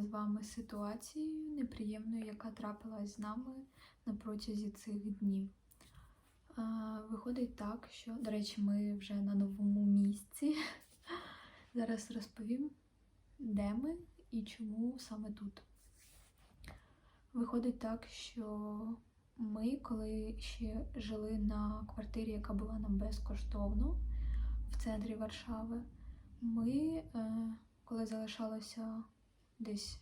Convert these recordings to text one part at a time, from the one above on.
з вами ситуацією неприємною, яка трапилась з нами на протязі цих днів. Виходить так, що, до речі, ми вже на новому місці. Зараз розповім, де ми і чому саме тут. Виходить так, що ми, коли ще жили на квартирі, яка була нам безкоштовно в центрі Варшави, ми, е, коли залишалося десь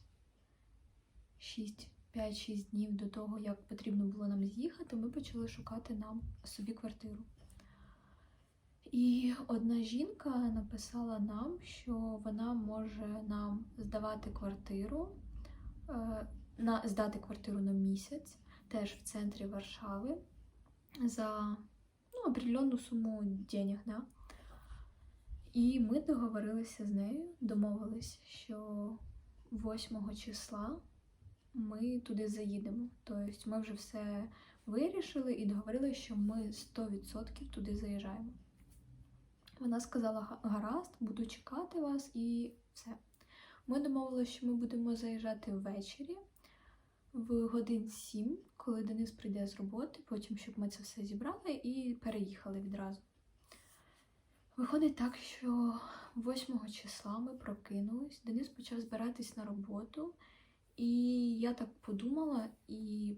6, 5-6 днів до того, як потрібно було нам з'їхати, ми почали шукати нам собі квартиру. І одна жінка написала нам, що вона може нам здавати квартиру, е, на, здати квартиру на місяць, теж в центрі Варшави, за ну, определенну суму денег, да? І ми договорилися з нею, домовились, що 8 числа ми туди заїдемо. Тобто ми вже все вирішили і договорилися, що ми 100% туди заїжджаємо. Вона сказала: гаразд, буду чекати вас і все. Ми домовилися, що ми будемо заїжджати ввечері в годин 7, коли Денис прийде з роботи, потім, щоб ми це все зібрали і переїхали відразу. Виходить так, що 8 числа ми прокинулись, Денис почав збиратись на роботу, і я так подумала і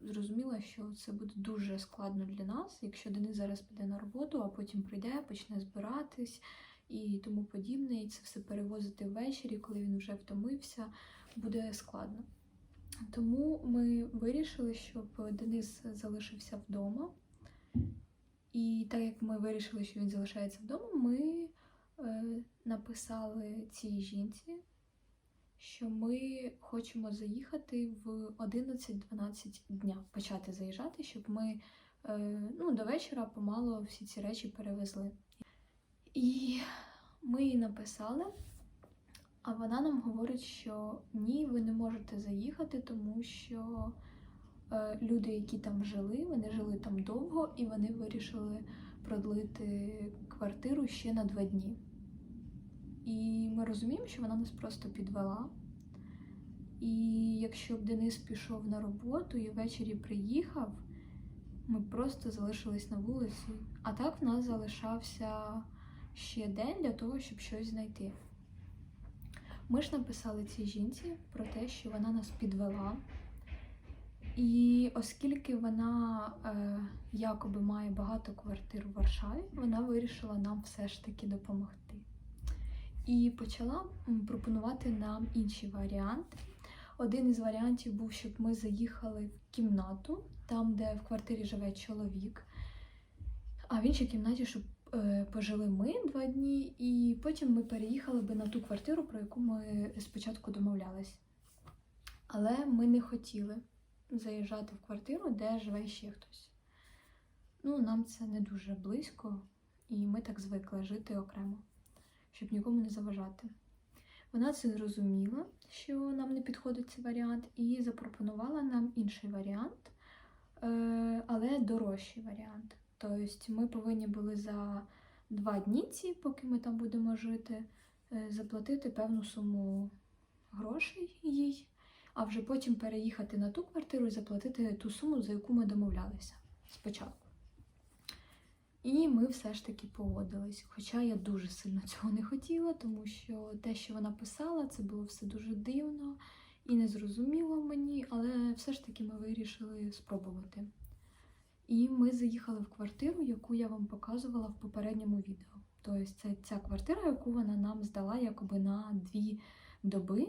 зрозуміла, що це буде дуже складно для нас, якщо Денис зараз піде на роботу, а потім прийде, почне збиратись і тому подібне, і це все перевозити ввечері, коли він вже втомився, буде складно. Тому ми вирішили, щоб Денис залишився вдома. І так як ми вирішили, що він залишається вдома, ми е, написали цій жінці, що ми хочемо заїхати в 11-12 дня, почати заїжджати, щоб ми е, ну, до вечора помало всі ці речі перевезли. І ми їй написали, а вона нам говорить, що ні, ви не можете заїхати, тому що люди, які там жили, вони жили там довго і вони вирішили продлити квартиру ще на два дні. І ми розуміємо, що вона нас просто підвела. І якщо б Денис пішов на роботу і ввечері приїхав, ми просто залишились на вулиці. А так в нас залишався ще день для того, щоб щось знайти. Ми ж написали цій жінці про те, що вона нас підвела. І оскільки вона е, якоби має багато квартир у Варшаві, вона вирішила нам все ж таки допомогти. І почала пропонувати нам інші варіанти. Один із варіантів був, щоб ми заїхали в кімнату, там, де в квартирі живе чоловік, а в іншій кімнаті, щоб е, пожили ми два дні, і потім ми переїхали би на ту квартиру, про яку ми спочатку домовлялись. Але ми не хотіли заїжджати в квартиру, де живе ще хтось. Ну, нам це не дуже близько, і ми так звикли жити окремо, щоб нікому не заважати. Вона це зрозуміла, що нам не підходить цей варіант, і запропонувала нам інший варіант, е, але дорожчий варіант. Тобто ми повинні були за два дні ці, поки ми там будемо жити, е, заплатити певну суму грошей їй, а вже потім переїхати на ту квартиру і заплатити ту суму, за яку ми домовлялися спочатку. І ми все ж таки погодились. Хоча я дуже сильно цього не хотіла, тому що те, що вона писала, це було все дуже дивно і незрозуміло мені, але все ж таки ми вирішили спробувати. І ми заїхали в квартиру, яку я вам показувала в попередньому відео. Тобто це ця квартира, яку вона нам здала якоби на дві доби,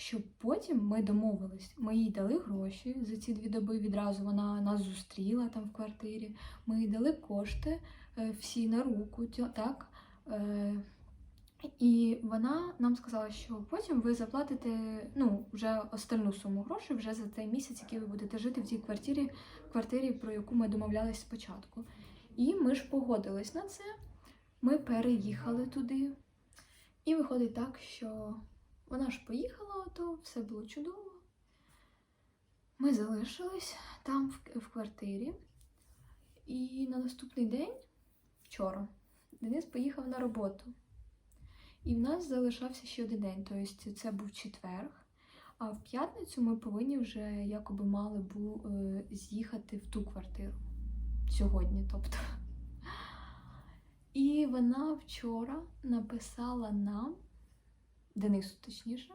щоб потім ми домовились. Ми їй дали гроші за ці дві доби. Відразу вона нас зустріла там в квартирі. Ми їй дали кошти е, всі на руку, так. Е, І вона нам сказала, що потім ви заплатите ну, вже остальну суму грошей вже за цей місяць, який ви будете жити в цій квартирі, квартирі, про яку ми домовлялись спочатку. І ми ж погодились на це. Ми переїхали туди. І виходить так, що вона ж поїхала, то все було чудово. Ми залишились там в, квартирі. І на наступний день, вчора, Денис поїхав на роботу. І в нас залишався ще один день. Тобто це був четверг. А в п'ятницю ми повинні вже якоби мали бу е, з'їхати в ту квартиру. Сьогодні, тобто. І вона вчора написала нам, Денису точніше,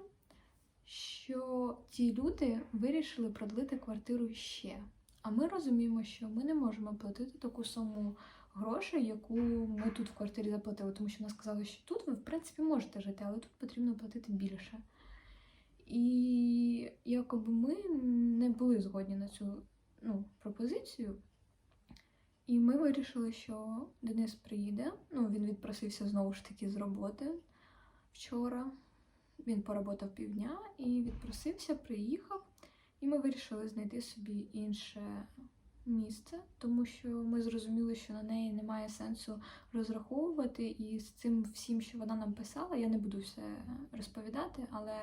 що ті люди вирішили продлити квартиру ще. А ми розуміємо, що ми не можемо платити таку суму грошей, яку ми тут в квартирі заплатили, тому що нас сказали, що тут ви, в принципі, можете жити, але тут потрібно платити більше. І якоби ми не були згодні на цю ну, пропозицію. І ми вирішили, що Денис приїде. Ну, він відпросився знову ж таки з роботи вчора. Він поработав півдня і відпросився, приїхав. І ми вирішили знайти собі інше місце, тому що ми зрозуміли, що на неї немає сенсу розраховувати. І з цим всім, що вона нам писала, я не буду все розповідати, але,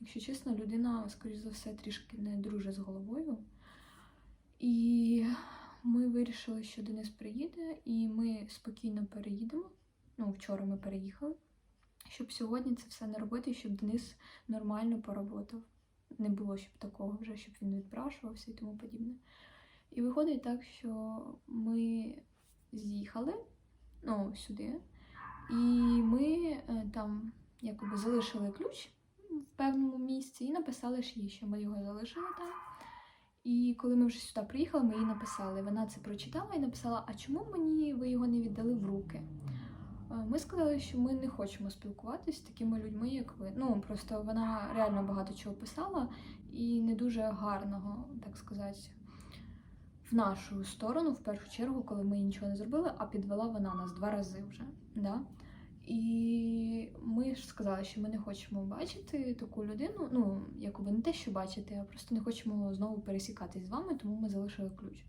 якщо чесно, людина, скоріш за все, трішки не друже з головою. І ми вирішили, що Денис приїде, і ми спокійно переїдемо. Ну, вчора ми переїхали, щоб сьогодні це все не робити, щоб Денис нормально поработав. Не було щоб такого вже, щоб він відпрашувався і тому подібне. І виходить так, що ми з'їхали ну, сюди, і ми е, там якоби залишили ключ в певному місці і написали ж їй, що ми його залишили там. І коли ми вже сюди приїхали, ми їй написали. Вона це прочитала і написала: А чому мені ви його не віддали в руки? Ми сказали, що ми не хочемо спілкуватися з такими людьми, як ви. Ну просто вона реально багато чого писала і не дуже гарного, так сказати, в нашу сторону, в першу чергу, коли ми нічого не зробили, а підвела вона нас два рази вже. Да? І ми ж сказали, що ми не хочемо бачити таку людину. Ну, якоби не те, що бачити, а просто не хочемо знову пересікатись з вами, тому ми залишили ключ.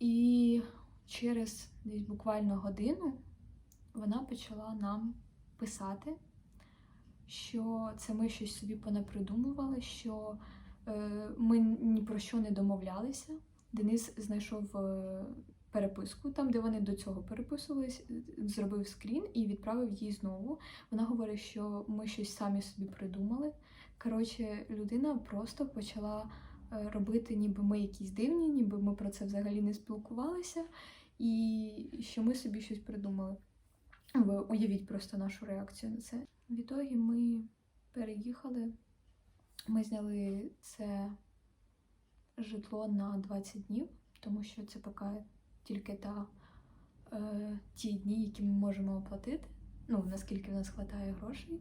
І через десь буквально годину вона почала нам писати, що це ми щось собі понапридумували, що е, ми ні про що не домовлялися. Денис знайшов е, переписку, там, де вони до цього переписувались, зробив скрін і відправив їй знову. Вона говорить, що ми щось самі собі придумали. Коротше, людина просто почала е, робити, ніби ми якісь дивні, ніби ми про це взагалі не спілкувалися, і що ми собі щось придумали. Ви уявіть просто нашу реакцію на це. Відтоді ми переїхали, ми зняли це житло на 20 днів, тому що це поки тільки та, е, ті дні, які ми можемо оплатити. Ну, наскільки в нас вистачає грошей.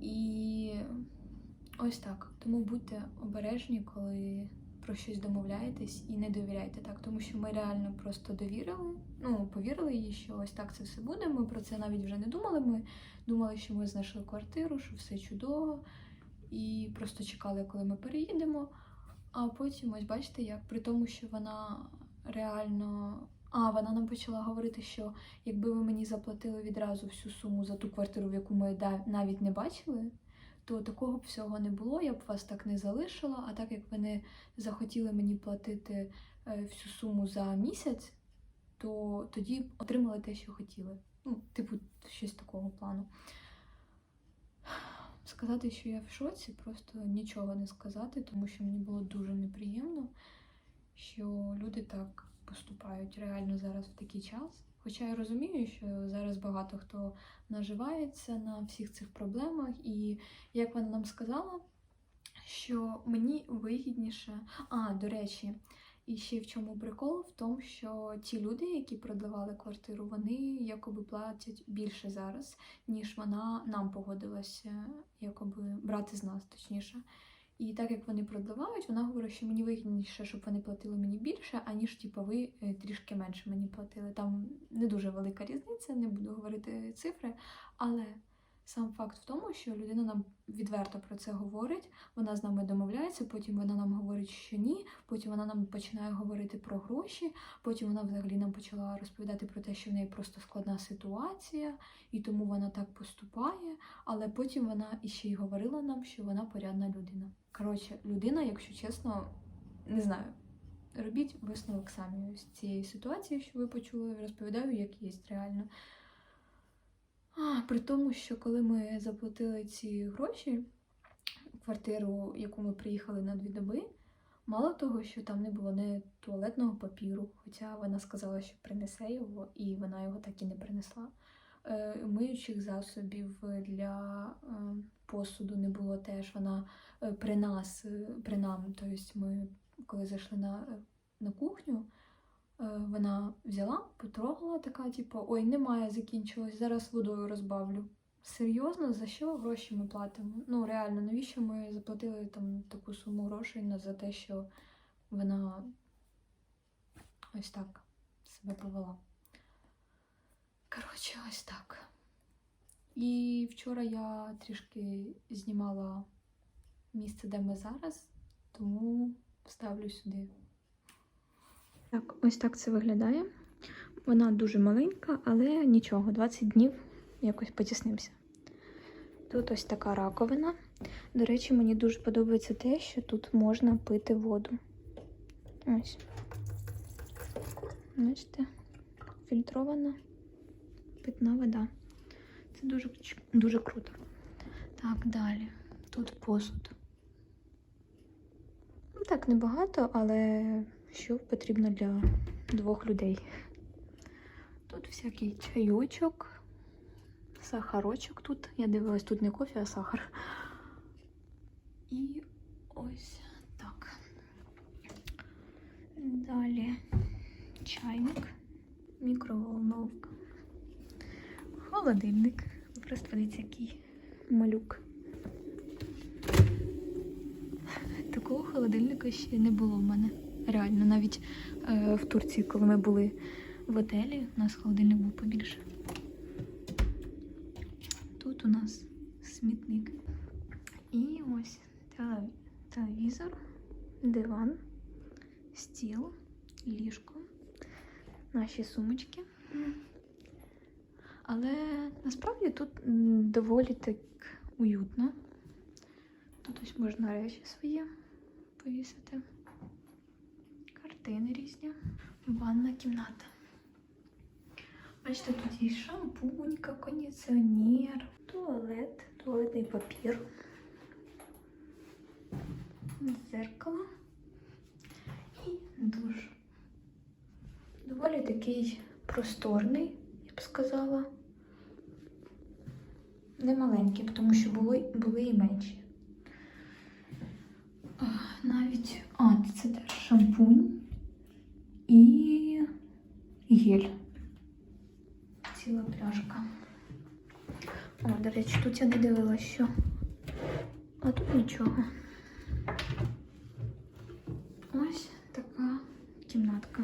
І ось так. Тому будьте обережні, коли про щось домовляєтесь і не довіряйте так, тому що ми реально просто довірили. Ну, повірили їй, що ось так це все буде. Ми про це навіть вже не думали. Ми думали, що ми знайшли квартиру, що все чудово, і просто чекали, коли ми переїдемо. А потім, ось бачите, як при тому, що вона реально. А, вона нам почала говорити, що якби ви мені заплатили відразу всю суму за ту квартиру, в яку ми навіть не бачили, то такого б всього не було, я б вас так не залишила. А так як ви не захотіли мені платити е, всю суму за місяць, то тоді б отримали те, що хотіли. Ну, типу, щось такого плану. Сказати, що я в шоці, просто нічого не сказати, тому що мені було дуже неприємно, що люди так поступають реально зараз в такий час. Хоча я розумію, що зараз багато хто наживається на всіх цих проблемах, і як вона нам сказала, що мені вигідніше. А, до речі, і ще в чому прикол? В тому, що ті люди, які продавали квартиру, вони якоби платять більше зараз, ніж вона нам погодилася якоби брати з нас, точніше. І так як вони продавають, вона говорить, що мені вигідніше, щоб вони платили мені більше, аніж типу, ви е, трішки менше мені платили. Там не дуже велика різниця, не буду говорити цифри, але сам факт в тому, що людина нам відверто про це говорить, вона з нами домовляється, потім вона нам говорить, що ні, потім вона нам починає говорити про гроші, потім вона взагалі нам почала розповідати про те, що в неї просто складна ситуація, і тому вона так поступає. Але потім вона іще й говорила нам, що вона порядна людина. Коротше, людина, якщо чесно, не знаю. Робіть висновок самі з цієї ситуації, що ви почули, розповідаю, як є реально. А, при тому, що коли ми заплатили ці гроші, квартиру, яку ми приїхали на дві доби, мало того, що там не було не туалетного папіру, хоча вона сказала, що принесе його, і вона його так і не принесла. Е, Миючих засобів для е, посуду не було теж. Вона е, при нас, при нам, тобто ми, коли зайшли на, на кухню, вона взяла, потрогала, така, типу, ой, немає, закінчилось, зараз водою розбавлю. Серйозно, за що гроші ми платимо? Ну реально, навіщо ми заплатили там таку суму грошей за те, що вона ось так себе повела. Коротше, ось так. І вчора я трішки знімала місце, де ми зараз, тому ставлю сюди. Так, ось так це виглядає. Вона дуже маленька, але нічого, 20 днів якось потіснимося. Тут ось така раковина. До речі, мені дуже подобається те, що тут можна пити воду. Ось. Бачите, фільтрована питна вода. Це дуже, дуже круто. Так, далі. Тут посуд. Ну, так, небагато, але що потрібно для двох людей. Тут всякий чайочок, сахарочок тут. Я дивилась, тут не кофе, а сахар. І ось так. Далі чайник, мікроволновка, холодильник. Просто подивіться, який малюк. Такого холодильника ще не було в мене. Реально, навіть е, в Турції, коли ми були в готелі, у нас холодильник був побільше. Тут у нас смітник. І ось теле- телевізор, диван, стіл, ліжко, наші сумочки. Але насправді тут доволі так уютно. Тут ось можна речі свої повісити. Картини різні. Ванна кімната. Бачите, тут є шампунька, кондиціонер, туалет, туалетний папір, зеркало і душ. Доволі такий просторний, я б сказала. Не маленький, тому що були, були і менші. Навіть, а, це теж шампунь і гель. Ціла пляшка. О, до речі, тут я не дивилася, що. А тут нічого. Ось така кімнатка.